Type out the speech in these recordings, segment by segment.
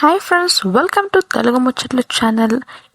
Hi friends welcome to Telugu ముచ్చట్లు channel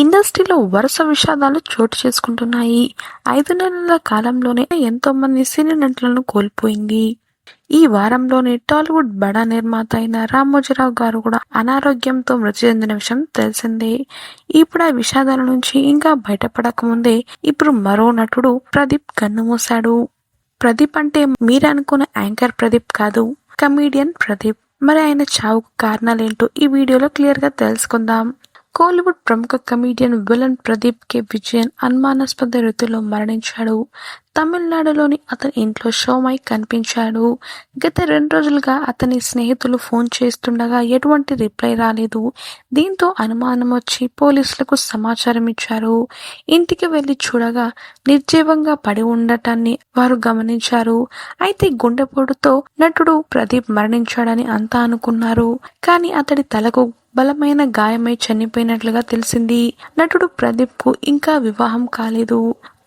ఇండస్ట్రీలో వరుస విషాదాలు చోటు చేసుకుంటున్నాయి. ఐదు నెలల కాలంలోనే ఎంతో మంది సినీ నటులను కోల్పోయింది. ఈ వారంలోనే టాలీవుడ్ బడా నిర్మాత అయిన రామోజీరావు గారు కూడా అనారోగ్యంతో మృతి చెందిన విషయం తెలిసిందే. ఇప్పుడు ఆ విషాదాల నుంచి ఇంకా బయటపడకముందే ఇప్పుడు మరో నటుడు ప్రదీప్ కన్నుమూశాడు. ప్రదీప్ అంటే మీరు అనుకున్న యాంకర్ ప్రదీప్ కాదు కమీడియన్ ప్రదీప్. మరి ఆయన చావుకు కారణాలేంటో ఈ వీడియోలో క్లియర్గా తెలుసుకుందాం. కోలీవుడ్ ప్రముఖ comedian villain Pradeep K. Vijayan అనుమానాస్పద రీతిలో మరణించాడు. తమిళనాడులోని అతని ఇంట్లో షోమై కనిపించాడు. గత రెండు రోజులుగా అతని స్నేహితులు ఫోన్ చేస్తుండగా ఎటువంటి రిప్లై రాలేదు. దీంతో అనుమానం వచ్చి పోలీసులకు సమాచారం ఇచ్చారు. ఇంటికి వెళ్ళి చూడగా నిర్జీవంగా పడి ఉండటాన్ని వారు గమనించారు. అయితే గుండెపోటుతో నటుడు ప్రదీప్ మరణించాడని అంతా అనుకున్నారు. కానీ అతడి తలకు బలమైన గాయమై చనిపోయినట్లుగా తెలిసింది. నటుడు ప్రదీప్కు ఇంకా వివాహం కాలేదు.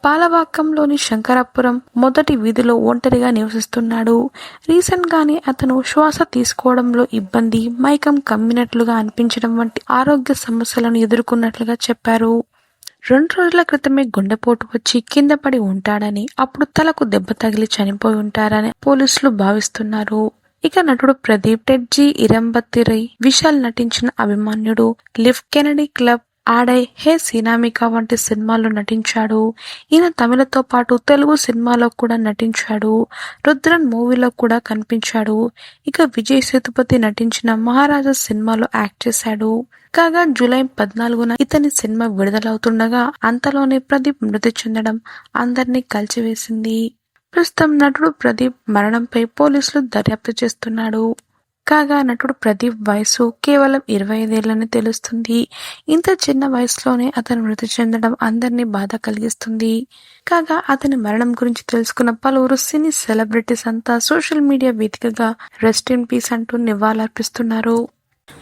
పాలవాకంలోని శంకరాపురం మొదటి వీధిలో ఒంటరిగా నివసిస్తున్నాడు. రీసెంట్ గానే అతను శ్వాస తీసుకోవడంలో ఇబ్బంది మైకం కమ్మినట్లుగా అనిపించడం వంటి ఆరోగ్య సమస్యలను ఎదుర్కొన్నట్లుగా చెప్పారు. రెండు రోజుల క్రితమే గుండెపోటు వచ్చి కింద పడి ఉంటాడని అప్పుడు తలకు దెబ్బ తగిలి చనిపోయి ఉంటారని పోలీసులు భావిస్తున్నారు. ఇక నటుడు ప్రదీప్ టెడ్జీ ఇరంబత్తిరై విశాల్ నటించిన Abhimanyudu lift Kennedy club Aadai hey Sinamika వంటి సినిమాల్లో నటించాడు. ఈయన తమిళతో పాటు తెలుగు సినిమాలో కూడా నటించాడు. రుద్రన్ మూవీలో కూడా కనిపించాడు. ఇక విజయ్ సేతుపతి నటించిన మహారాజా సినిమాలో యాక్ట్ చేశాడు. కాగా జూలై పద్నాలుగున ఇతని సినిమా విడుదలవుతుండగా అంతలోనే ప్రదీప్ మృతి చెందడం అందరినీ కలిచివేసింది. ప్రస్తుతం నటుడు ప్రదీప్ మరణంపై పోలీసులు దర్యాప్తు చేస్తున్నాడు. కాగా నటుడు ప్రదీప్ వయసు కేవలం ఇరవై ఐదేళ్ళని తెలుస్తుంది. ఇంత చిన్న వయసులోనే అతను మృతి చెందడం అందరినీ బాధ కలిగిస్తుంది. కాగా అతని మరణం గురించి తెలుసుకున్న పలువురు సినీ సెలబ్రిటీస్ అంతా సోషల్ మీడియా వేదికగా రెస్ట్ ఇన్ పీస్ అంటూ నివాళులర్పిస్తున్నారు.